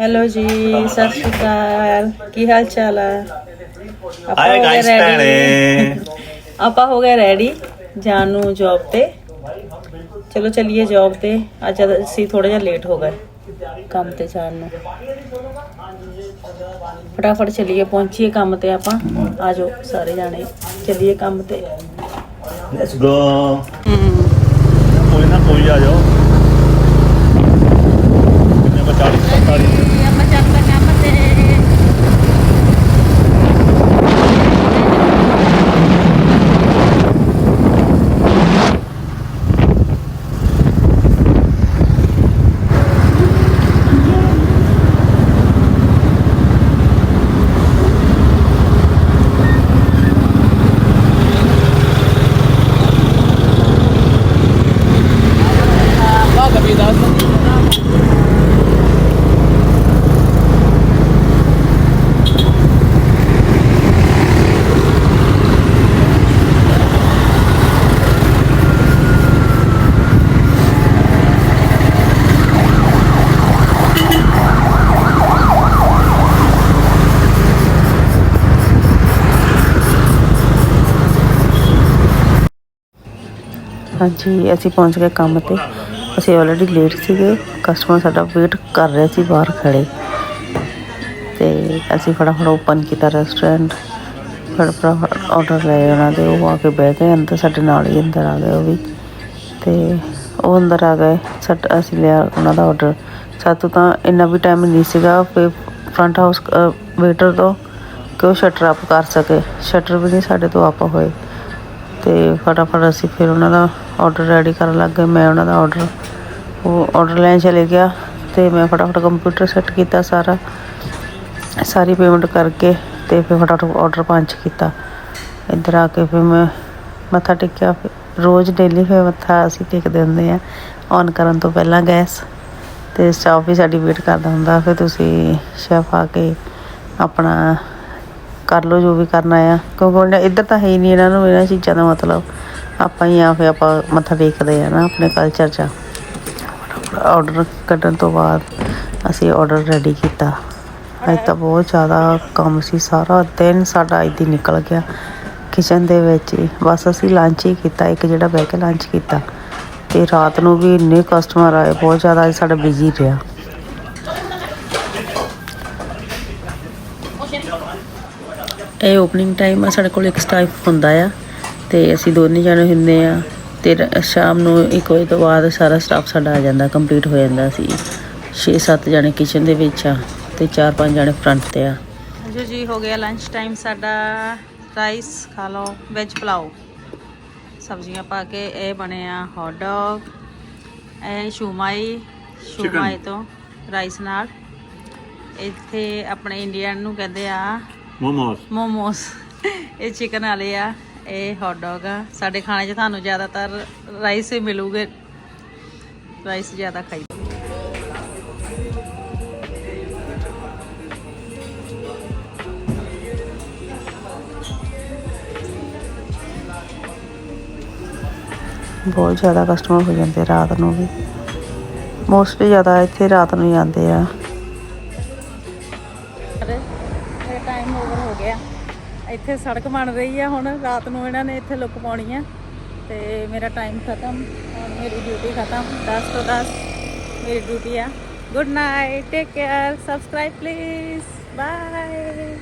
Hello ਜੀ ਸਤਿ ਸ਼੍ਰੀ ਅਕਾਲ। ਕੀ ਹਾਲ ਚਾਲ ਆ? ਆਪਾਂ ਹਾਏ ਹੋ ਗਏ ਆਪਾਂ ਹੋ ਗਏ ਰੈਡੀ ਜਾਣ ਨੂੰ ਜੌਬ ਤੇ। ਚਲੋ ਚੱਲੀਏ ਜੌਬ ਤੇ। ਅੱਜ ਅਸੀਂ ਥੋੜਾ ਜਿਹਾ ਲੇਟ ਹੋ ਗਏ ਕੰਮ ਤੇ ਜਾਣ ਨੂੰ। ਫਟਾਫਟ ਚੱਲੀਏ ਪਹੁੰਚੀਏ ਕੰਮ ਤੇ ਆਪਾਂ। ਆਜੋ ਸਾਰੇ ਜਾਣੇ ਚੱਲੀਏ ਕੰਮ ਤੇ। ਲੈਟਸ ਗੋ ਕੋਈ ਨਾ ਕੋਈ ਆ ਕਿੰਨੇ ਬਚਾਲੀ 40 ਹਾਂਜੀ, ਅਸੀਂ ਪਹੁੰਚ ਗਏ ਕੰਮ ਤੇ। ਅਸੀਂ ਆਲਰੇਡੀ ਲੇਟ ਸੀਗੇ। ਕਸਟਮਰ ਸਾਡਾ ਵੇਟ ਕਰ ਰਿਹਾ ਸੀ, ਬਾਹਰ ਖੜੇ। ਤੇ ਅਸੀਂ ਫਟਾਫਟ ਓਪਨ ਕੀਤਾ ਰੈਸਟੋਰੈਂਟ ਫਟਾਫਟ ਆਰਡਰ ਲਏ ਉਹਨਾਂ ਦੇ, ਉਹ ਆ ਕੇ ਬਹਿ ਗਏ। ਅੰਦਰ ਸਾਡੇ ਨਾਲ ਹੀ ਅੰਦਰ ਆ ਗਏ ਉਹ ਵੀ। ਤੇ ਉਹ ਅੰਦਰ ਆ ਗਏ। ਸਾਡਾ ਅਸੀਂ ਲਿਆ ਉਹਨਾਂ ਦਾ ਆਰਡਰ ਸਾਤੋਂ ਤਾਂ ਇੰਨਾ ਵੀ ਟਾਈਮ ਨਹੀਂ ਸੀਗਾ ਫਿਰ ਫਰੰਟ ਹਾਊਸ ਵੇਟਰ ਤੋਂ ਕਿ ਉਹ ਸ਼ਟਰ ਅਪ ਕਰ ਸਕੇ। ਸ਼ਟਰ ਵੀ ਨਹੀਂ ਸਾਡੇ ਤੋਂ ਆਪ ਹੋਏ। ਤੇ ਫਟਾਫਟ ਅਸੀਂ ਫਿਰ ਉਹਨਾਂ ਦਾ ਆਰਡਰ ਰੈਡੀ ਕਰਨ ਲੱਗ ਗਏ। ਮੈਂ ਉਹਨਾਂ ਦਾ ਆਰਡਰ ਉਹ ਆਰਡਰ ਲੈਣ ਚਲੇ ਗਿਆ ਤੇ ਮੈਂ ਫਟਾਫਟ ਕੰਪਿਊਟਰ ਸੈੱਟ ਕੀਤਾ ਸਾਰਾ, ਸਾਰੀ ਪੇਮੈਂਟ ਕਰਕੇ ਤੇ ਫਿਰ ਫਟਾਫਟ ਆਰਡਰ ਪੰਚ ਕੀਤਾ। ਇੱਧਰ ਆ ਕੇ ਫਿਰ ਮੈਂ ਮੱਥਾ ਟੇਕਿਆ। ਫਿਰ ਰੋਜ਼ ਡੇਲੀ ਫਿਰ ਮੱਥਾ ਅਸੀਂ ਟੇਕਦੇ ਹੁੰਦੇ ਆ ਔਨ ਕਰਨ ਤੋਂ ਪਹਿਲਾਂ ਗੈਸ ਤੇ ਸਟਾਫ ਵੀ ਸਾਡੀ ਵੇਟ ਕਰਦਾ ਹੁੰਦਾ। ਫਿਰ ਤੁਸੀਂ ਸ਼ੈਫ ਆ ਕੇ ਆਪਣਾ ਕਰ ਲਓ ਜੋ ਵੀ ਕਰਨਾ ਆ। ਕਿਉਂਕਿ ਹੁਣ ਇੱਧਰ ਤਾਂ ਹੈ ਹੀ ਨਹੀਂ ਇਹਨਾਂ ਨੂੰ, ਇਹਨਾਂ ਚੀਜ਼ਾਂ ਦਾ ਮਤਲਬ। ਆਪਾਂ ਹੀ ਆ, ਫਿਰ ਆਪਾਂ ਮੱਥਾ ਟੇਕਦੇ ਆ ਨਾ ਆਪਣੇ ਕਲਚਰ 'ਚ। ਆਰਡਰ ਕੱਢਣ ਤੋਂ ਬਾਅਦ ਅਸੀਂ ਆਰਡਰ ਰੈਡੀ ਕੀਤਾ। ਅੱਜ ਤਾਂ ਬਹੁਤ ਜ਼ਿਆਦਾ ਕੰਮ ਸੀ, ਸਾਰਾ ਦਿਨ ਸਾਡਾ ਇੱਦੀ ਨਿਕਲ ਗਿਆ। ਕਿਚਨ ਦੇ ਵਿੱਚ ਹੀ। ਬਸ ਅਸੀਂ ਲੰਚ ਹੀ ਕੀਤਾ, ਇੱਕ ਜਿਹੜਾ ਬਹਿ ਕੇ ਲੰਚ ਕੀਤਾ। ਤੇ ਰਾਤ ਨੂੰ ਵੀ ਇੰਨੇ ਕਸਟਮਰ ਆਏ, ਬਹੁਤ ਜ਼ਿਆਦਾ ਅੱਜ ਸਾਡਾ ਬਿਜ਼ੀ ਰਿਹਾ। ਇਹ ਓਪਨਿੰਗ ਟਾਈਮ ਆ ਸਾਡੇ ਕੋਲ ਇੱਕ ਸਟਾਫ ਹੁੰਦਾ ਆ ਤੇ ਅਸੀਂ ਦੋਨੇ ਜਣੇ ਹੁੰਦੇ ਆ ਤੇ ਸ਼ਾਮ ਨੂੰ 1 ਵਜੇ ਤੋਂ ਬਾਅਦ ਸਾਰਾ ਸਟਾਫ ਸਾਡਾ ਆ ਜਾਂਦਾ ਕੰਪਲੀਟ ਹੋ ਜਾਂਦਾ ਸੀ। 6-7 ਜਣੇ ਕਿਚਨ ਦੇ ਵਿੱਚ ਆ ਤੇ 4-5 ਜਣੇ ਫਰੰਟ ਤੇ ਆ। ਜੋ ਜੀ ਹੋ ਗਿਆ ਲੰਚ ਟਾਈਮ ਸਾਡਾ ਰਾਈਸ ਖਾ ਲਓ ਵੈਜ ਪਲਾਓ। ਸਬਜ਼ੀਆਂ ਪਾ ਕੇ ਇਹ ਬਣਿਆ ਹੌਟ ਡੌਗ ਇਹ ਸ਼ੂਮਾਈ ਸ਼ੂਮਾਈ ਤੋਂ ਰਾਈਸ ਨਾਲ। ਇੱਥੇ ਆਪਣੇ ਇੰਡੀਅਨ ਨੂੰ ਕਹਿੰਦੇ ਆ ਮੋਮੋਸ। ਮੋਮੋਸ। ਇਹ ਚਿਕਨ ਵਾਲੇ ਆ, ਇਹ ਹੌਟ ਡੌਗ ਆ। ਸਾਡੇ ਖਾਣੇ 'ਚ ਤੁਹਾਨੂੰ ਜ਼ਿਆਦਾਤਰ ਰਾਈਸ ਹੀ ਮਿਲੂਗੇ। ਰਾਈਸ ਜ਼ਿਆਦਾ ਖਾਈ। ਬਹੁਤ ਜ਼ਿਆਦਾ ਕਸਟਮਰ ਹੋ ਜਾਂਦੇ ਰਾਤ ਨੂੰ ਵੀ। ਮੋਸਟਲੀ ਜ਼ਿਆਦਾ ਇੱਥੇ ਰਾਤ ਨੂੰ ਹੀ ਆਉਂਦੇ ਆ। ਇੱਥੇ ਸੜਕ ਬਣ ਰਹੀ ਆ ਹੁਣ, ਰਾਤ ਨੂੰ ਇਹਨਾਂ ਨੇ ਇੱਥੇ ਲੁੱਕ ਪਾਉਣੀ ਆ ਤੇ ਮੇਰਾ ਟਾਈਮ ਖਤਮ, ਹੁਣ ਮੇਰੀ ਡਿਊਟੀ ਖਤਮ 10 ਤੋਂ 10 ਮੇਰੀ ਡਿਊਟੀ ਆ। Good night take care subscribe please bye